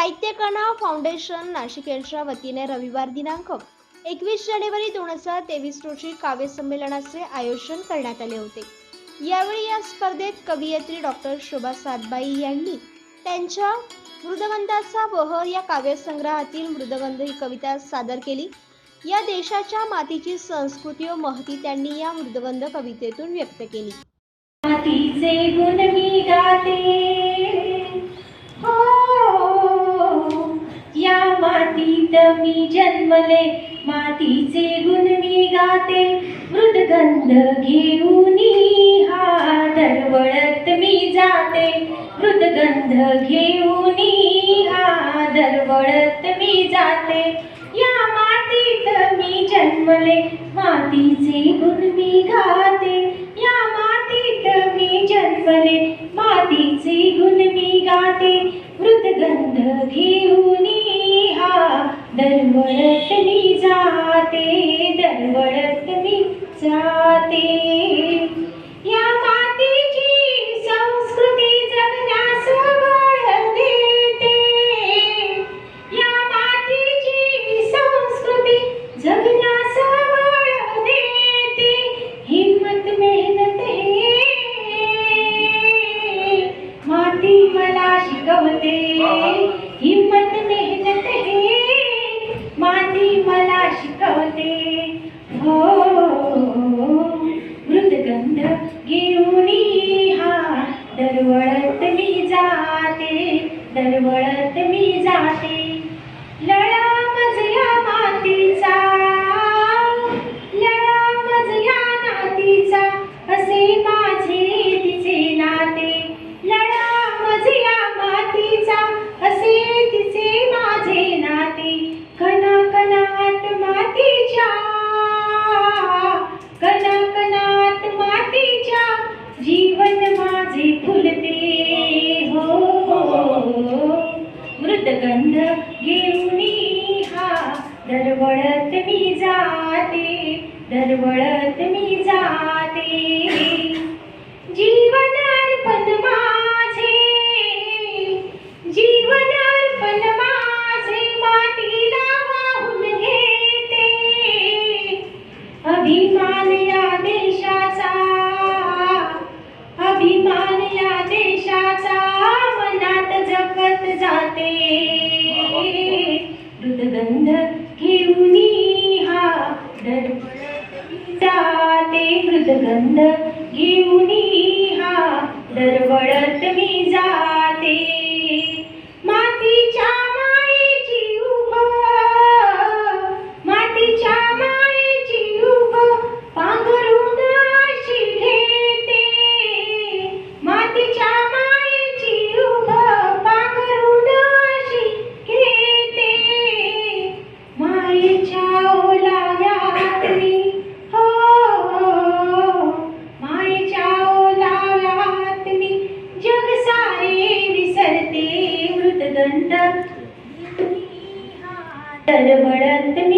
साहित्यकणा foundation Nashik यांच्या वतीने रविवार दिनांक एकवीस जानेवारी दोन हजार तेवीस रोजी काव्य संमेलनाचे आयोजन करण्यात आले होते. यावेळी या स्पर्धेत कवयित्री डॉक्टर शोभा सातबाई यांनी त्यांच्या मृदगंधाचा बहर या काव्यसंग्रहातील मृदगंध ही कविता सादर केली. या देशाच्या मातीची संस्कृती व महती त्यांनी या मृदगंध कवितेतून व्यक्त केली. मी जन्मले मातीचे गुण मी गाते मृदगंध घेऊन हा दरवळत मी जाते. मृदगंध घेऊन हा दरवळत मी जाते. या मातीत मी जन्मले मातीचे गुण मी गाते. या मातीत मी जन्मले मातीचे गुण मी गाते. मृदगंध घेऊन हा दरवळत मी जाते दरवळत मी जाते. या मातीची संस्कृती जगण्यास बळ देते. या मातीची संस्कृती जगण्यास बळ देते. हिम्मत मेहनत हे माती मला शिकवते. हिम्मत मेहनत माती मला शिकवते. हो मृदगंध घेऊन हा दरवळत मी जाते दरवळत मी जाते. गंध घेऊनी हा. दरवळत मी जाते दरवळत मी जाते. जाते मृदगंध घेऊन हा दरवळत मी जा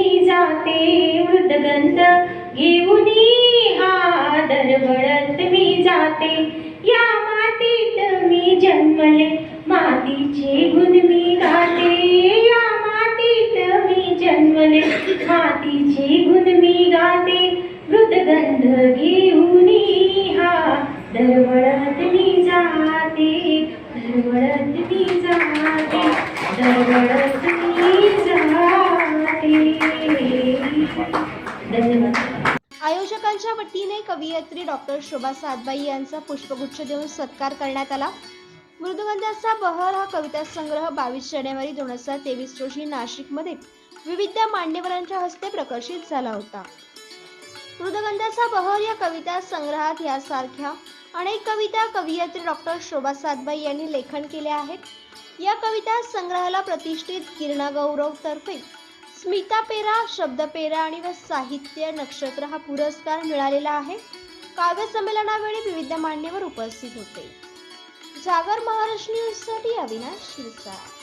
मी जाते मृदगंध घेऊन आदर दरवळत मी जाते. या मातीत मी जन्मले मातीचे गुण मी गाते. या मातीत मी जन्मले मातीचे गुण मी गाते. मृदगंध घेऊन धन्यवाद. आयोजकांच्या वतीने कवयित्री डॉक्टर शोभा सातबाई यांचा पुष्पगुच्छ देऊन सत्कार करण्यात आला. मृदुगंधाचा बहर हा कविता संग्रह बावीस जानेवारी दोन हजार तेवीस रोजी नाशिकमध्ये विविध मान्यवरांच्या हस्ते प्रकाशित झाला होता. मृदगंधाचा बहर या कविता संग्रहात यासारख्या अनेक कविता कवयित्री डॉक्टर शोभा सातबाई यांनी लेखन केले आहेत. या कविता संग्रहाला प्रतिष्ठित गिरणा गौरव तर्फे स्मिता पेरा शब्द पेरा आणि व साहित्य नक्षत्र हा पुरस्कार मिळालेला आहे. काव्य संमेलनावेळी विविध मान्यवर उपस्थित होते. जागर महाराष्ट्र न्यूजसाठी अविनाश शिरसाळ.